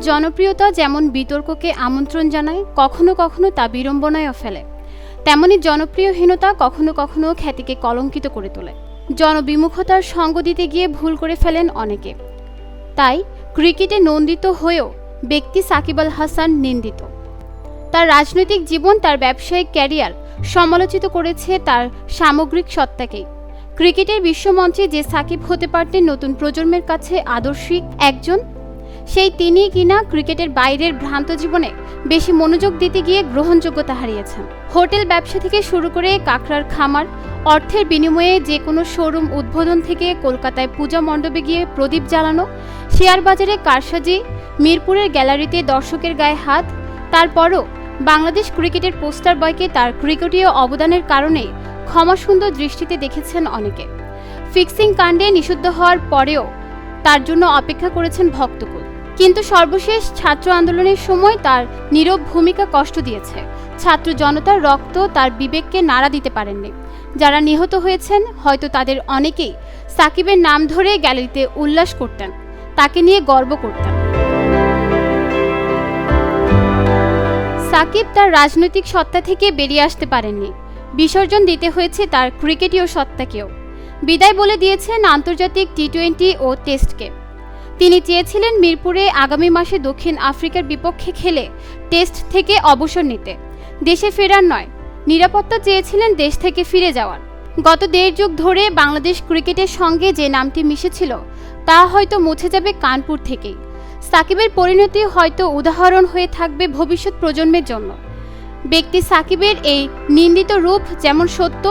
জনপ্রিয়তা যেমন বিতর্ককে আমন্ত্রণ জানায়, কখনো কখনো তা বিড়ম্বনায়ও ফেলে। তেমনি জনপ্রিয়হীনতা কখনো কখনো খ্যাতিকে কলঙ্কিত করে তোলে। জনবিমুখতার সঙ্গ দিতে গিয়ে ভুল করে ফেলেন অনেকে। তাই ক্রিকেটে নন্দিত হয়েও ব্যক্তি সাকিব আল হাসান নিন্দিত। তার রাজনৈতিক জীবন, তার ব্যবসায়িক ক্যারিয়ার সমালোচিত করেছে তার সামগ্রিক সত্তাকেই। ক্রিকেটের বিশ্বমঞ্চে যে সাকিব হতে পারতেন নতুন প্রজন্মের কাছে আদর্শিক একজন সেই তিনি কিনা ক্রিকেটের বাইরের ভ্রান্ত জীবনে বেশি মনোযোগ দিতে গিয়ে গ্রহণযোগ্যতা হারিয়েছেন। হোটেল ব্যবসা থেকে শুরু করে কাঁকড়ার খামার, অর্থের বিনিময়ে যে কোনো শোরুম উদ্বোধন থেকে কলকাতায় পূজা মণ্ডপে গিয়ে প্রদীপ জ্বালানো, শেয়ার বাজারে কারসাজি, মিরপুরের গ্যালারিতে দর্শকের গায়ে হাত, তারপরও বাংলাদেশ ক্রিকেটের পোস্টার বয়কে তার ক্রিকেটীয় অবদানের কারণে ক্ষমাসুন্দর দৃষ্টিতে দেখেছেন অনেকে। ফিক্সিং কাণ্ডে নিষিদ্ধ হওয়ার পরেও তার জন্য অপেক্ষা করেছেন ভক্তকুল। কিন্তু সর্বশেষ ছাত্র আন্দোলনের সময় তার নীরব ভূমিকা কষ্ট দিয়েছে। ছাত্র জনতার রক্ত তার বিবেককে নাড়া দিতে পারেননি। যারা নিহত হয়েছেন, হয়তো তাদের অনেকেই সাকিবের নাম ধরে গ্যালারিতে উল্লাস করতেন, তাকে নিয়ে গর্ব করতেন। সাকিব তার রাজনৈতিক সত্তা থেকে বেরিয়ে আসতে পারেননি। বিসর্জন দিতে হয়েছে তার ক্রিকেটীয় সত্তাকেও। বিদায় বলে দিয়েছেন আন্তর্জাতিক টি টোয়েন্টি ও টেস্টকে। তিনি চেয়েছিলেন মিরপুরে আগামী মাসে দক্ষিণ আফ্রিকার বিপক্ষে খেলে টেস্ট থেকে অবসর নিতে। দেশে ফেরার নয়, নিরাপত্তা চেয়েছিলেন দেশ থেকে ফিরে যাওয়ার। গত দেড় যুগ ধরে বাংলাদেশ ক্রিকেটের সঙ্গে যে নামটি মিশেছিল, তা হয়তো মুছে যাবে কানপুর থেকেই। সাকিবের পরিণতি হয়তো উদাহরণ হয়ে থাকবে ভবিষ্যৎ প্রজন্মের জন্য। ব্যক্তি সাকিবের এই নিন্দিত রূপ যেমন সত্য,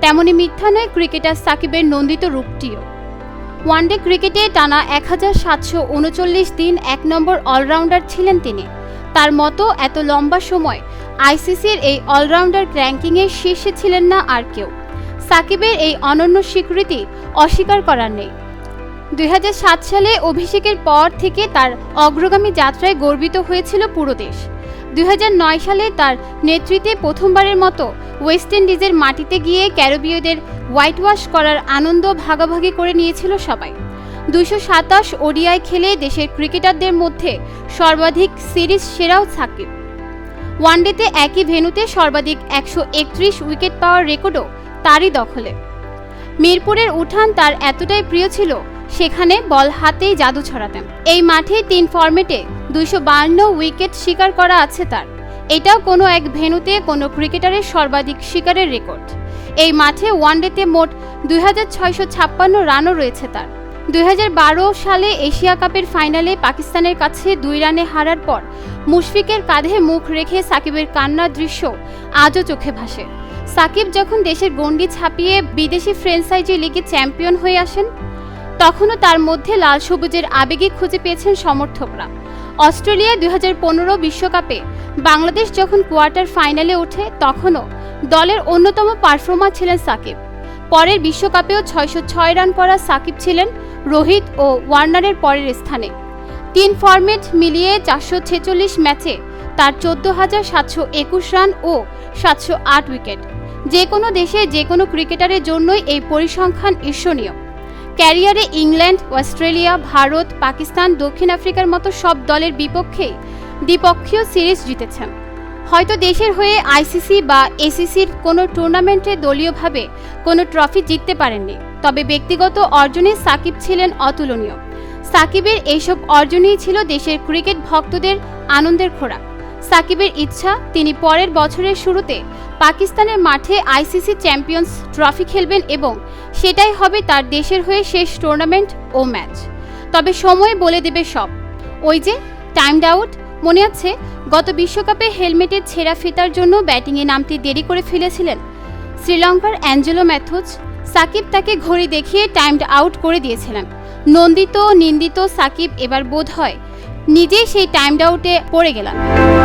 তেমনি মিথ্যা নয় ক্রিকেটার সাকিবের নন্দিত রূপটিও। ওয়ানডে ক্রিকেটে টানা এক হাজার সাতশো উনচল্লিশ দিন এক নম্বর অলরাউন্ডার ছিলেন তিনি। তার মতো এত লম্বা সময় আইসিসির এই অলরাউন্ডার র্যাঙ্কিংয়ের শীর্ষে ছিলেন না আর কেউ। সাকিবের এই অনন্য স্বীকৃতি অস্বীকার করার নেই। দুই হাজার সাত সালে অভিষেকের পর থেকে তার অগ্রগামী যাত্রায় গর্বিত হয়েছিল পুরো দেশ। দুই হাজার নয় সালে তার নেতৃত্বে প্রথমবারের মতো ওয়েস্ট ইন্ডিজের মাটিতে গিয়ে ক্যারোবীয়দের হোয়াইট ওয়াশ করার আনন্দ ভাগাভাগি করে নিয়েছিল সবাই। দুশো সাতাশ ওডিআই খেলে দেশের ক্রিকেটারদের মধ্যে সর্বাধিক সিরিজ সেরাও সাকিব। ওয়ানডেতে একই ভেন্যুতে সর্বাধিক একশো একত্রিশ উইকেট পাওয়ার রেকর্ডও তারই দখলে। মিরপুরের উঠান তার এতটাই প্রিয় ছিল, সেখানে বল হাতেই জাদু ছড়াতেন। এই মাঠে তিন ফরম্যাটে দুইশো উইকেট শিকার করা আছে তার। এটাও কোনো এক ভেন্যুতে কোনো ক্রিকেটারের সর্বাধিক শিকারের রেকর্ড। এই মাঠে ওয়ানডেতে মোট দুই হাজার ছয়শো ছাপ্পান্ন রানও রয়েছে তার। দুই সালে এশিয়া কাপের ফাইনালে পাকিস্তানের কাছে দুই রানে হারার পর মুশফিকের কাঁধে মুখ রেখে সাকিবের কান্নার দৃশ্য আজও চোখে ভাসে। সাকিব যখন দেশের গণ্ডি ছাপিয়ে বিদেশি ফ্রেঞ্চাইজি লিগে চ্যাম্পিয়ন হয়ে আসেন, তখনও তার মধ্যে লাল সবুজের আবেগে খুঁজে পেয়েছেন সমর্থকরা। অস্ট্রেলিয়া দুই বিশ্বকাপে বাংলাদেশ যখন কোয়ার্টার ফাইনালে ওঠে, তখনও দলের অন্যতম পারফর্মার ছিলেন সাকিব। পরের বিশ্বকাপেও ছয়শো ছয় রান করা সাকিব ছিলেন রোহিত ও ওয়ার্নারের পরের স্থানে। তিন ফরম্যাট মিলিয়ে চারশো ছেচল্লিশ ম্যাচে তার চোদ্দ হাজার সাতশো একুশ রান ও সাতশো আট উইকেট। যে কোনো দেশে যে কোনো ক্রিকেটারের জন্যই এই পরিসংখ্যান ঈর্ষণীয়। ক্যারিয়ারে ইংল্যান্ড, অস্ট্রেলিয়া, ভারত, পাকিস্তান, দক্ষিণ আফ্রিকার মতো সব দলের বিপক্ষেই দ্বিপক্ষীয় সিরিজ জিতেছেন। হয়তো দেশের হয়ে আইসিসি বা এসিসির কোনো টুর্নামেন্টে দলীয়ভাবে কোনো ট্রফি জিততে পারেননি, তবে ব্যক্তিগত অর্জনে সাকিব ছিলেন অতুলনীয়। সাকিবের এইসব অর্জনই ছিল দেশের ক্রিকেট ভক্তদের আনন্দের খোরাক। সাকিবের ইচ্ছা, তিনি পরের বছরের শুরুতে পাকিস্তানের মাঠে আইসিসি চ্যাম্পিয়ন্স ট্রফি খেলবেন এবং সেটাই হবে তার দেশের হয়ে শেষ টুর্নামেন্ট ও ম্যাচ। তবে সময় বলে দেবে সব। ওই যে, টাইমড আউট, মনে আছে? গত বিশ্বকাপে হেলমেটের ছেঁড়া ফিতার জন্য ব্যাটিংয়ে নামতে দেরি করে ফেলেছিলেন শ্রীলঙ্কার অ্যাঞ্জেলো ম্যাথুজ সাকিব তাকে ঘড়ি দেখিয়ে টাইমড আউট করে দিয়েছিলেন। নন্দিত, নিন্দিত সাকিব এবার বোধ হয় নিজেই সেই টাইমড আউটে পড়ে গেলাম